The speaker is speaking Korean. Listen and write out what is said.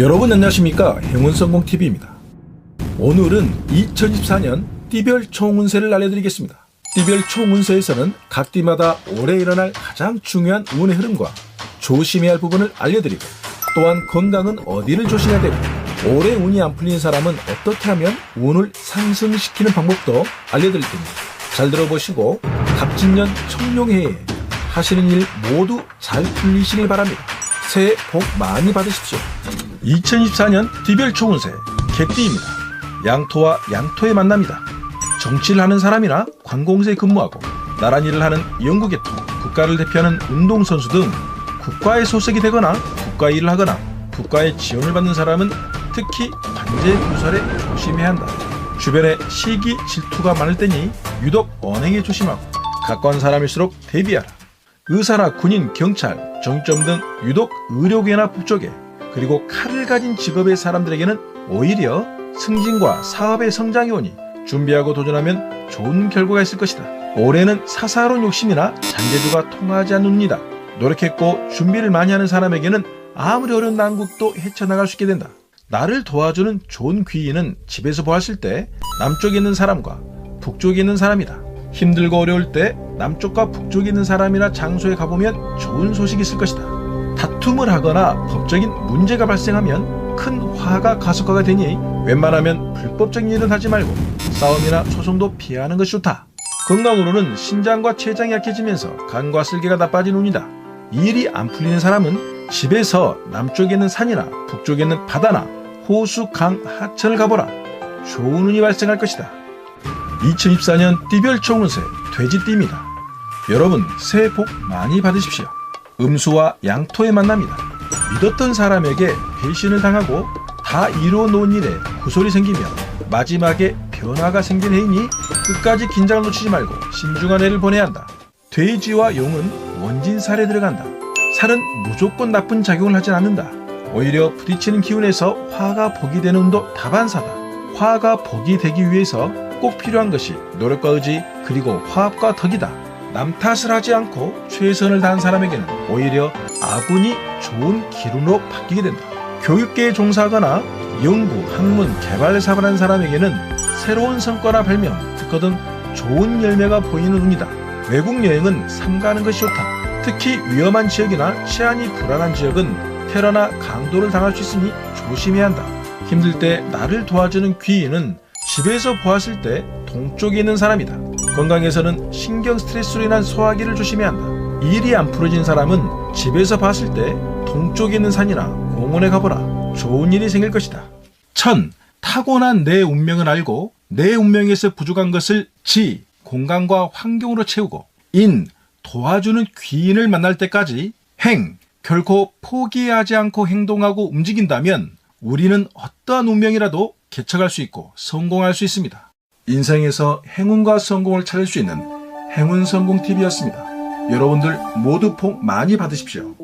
여러분 안녕하십니까 행운성공TV입니다. 오늘은 2014년 띠별 총운세를 알려드리겠습니다. 띠별 총운세에서는 각 띠마다 올해 일어날 가장 중요한 운의 흐름과 조심해야 할 부분을 알려드리고 또한 건강은 어디를 조심해야 되고 올해 운이 안 풀리는 사람은 어떻게 하면 운을 상승시키는 방법도 알려드릴 겁니다. 잘 들어보시고 갑진년 청룡해에 하시는 일 모두 잘 풀리시길 바랍니다. 새해 복 많이 받으십시오. 2024년 디별 총운세 개띠입니다. 양토와 양토의 만남이다. 정치를 하는 사람이나 관공서에 근무하고 나란 일을 하는 연구계통, 국가를 대표하는 운동선수 등 국가의 소속이 되거나 국가 일을 하거나 국가의 지원을 받는 사람은 특히 관제 구설에 조심해야 한다. 주변에 시기 질투가 많을 때니 유독 언행에 조심하고 가까운 사람일수록 대비하라. 의사나 군인, 경찰, 정점 등 유독 의료계나 법조계 그리고 칼을 가진 직업의 사람들에게는 오히려 승진과 사업의 성장이 오니 준비하고 도전하면 좋은 결과가 있을 것이다. 올해는 사사로운 욕심이나 잔재주가 통하지 운이다. 노력했고 준비를 많이 하는 사람에게는 아무리 어려운 난국도 헤쳐나갈 수 있게 된다. 나를 도와주는 좋은 귀인은 집에서 보았을 때 남쪽에 있는 사람과 북쪽에 있는 사람이다. 힘들고 어려울 때 남쪽과 북쪽에 있는 사람이나 장소에 가보면 좋은 소식이 있을 것이다. 다툼을 하거나 법적인 문제가 발생하면 큰 화가 가속화가 되니 웬만하면 불법적인 일은 하지 말고 싸움이나 소송도 피하는 것이 좋다. 건강으로는 신장과 췌장이 약해지면서 간과 쓸개가 나빠진 운이다. 일이 안 풀리는 사람은 집에서 남쪽에 있는 산이나 북쪽에 있는 바다나 호수, 강, 하천을 가보라. 좋은 운이 발생할 것이다. 2024년 띠별 총 운세 돼지띠입니다. 여러분 새해 복 많이 받으십시오. 음수와 양토의 만남이다. 믿었던 사람에게 배신을 당하고 다 이루어 놓은 일에 구설이 생기며 마지막에 변화가 생긴 해이니 끝까지 긴장을 놓치지 말고 신중한 해를 보내야 한다. 돼지와 용은 원진 살에 들어간다. 살은 무조건 나쁜 작용을 하진 않는다. 오히려 부딪히는 기운에서 화가 복이 되는 운도 다반사다. 화가 복이 되기 위해서 꼭 필요한 것이 노력과 의지 그리고 화합과 덕이다. 남 탓을 하지 않고 최선을 다한 사람에게는 오히려 아군이 좋은 기운으로 바뀌게 된다. 교육계에 종사하거나 연구, 학문, 개발 사업을 하는 사람에게는 새로운 성과나 발명, 특허 등 좋은 열매가 보이는 운이다. 외국 여행은 삼가는 것이 좋다. 특히 위험한 지역이나 치안이 불안한 지역은 테러나 강도를 당할 수 있으니 조심해야 한다. 힘들 때 나를 도와주는 귀인은 집에서 보았을 때 동쪽에 있는 사람이다. 건강에서는 신경 스트레스로 인한 소화기를 조심해야 한다. 일이 안 풀어진 사람은 집에서 봤을 때 동쪽에 있는 산이나 공원에 가보라. 좋은 일이 생길 것이다. 천, 타고난 내 운명을 알고 내 운명에서 부족한 것을 지, 공간과 환경으로 채우고 인, 도와주는 귀인을 만날 때까지 행, 결코 포기하지 않고 행동하고 움직인다면 우리는 어떠한 운명이라도 개척할 수 있고 성공할 수 있습니다. 인생에서 행운과 성공을 찾을 수 있는 행운 성공 TV였습니다. 여러분들 모두 복 많이 받으십시오.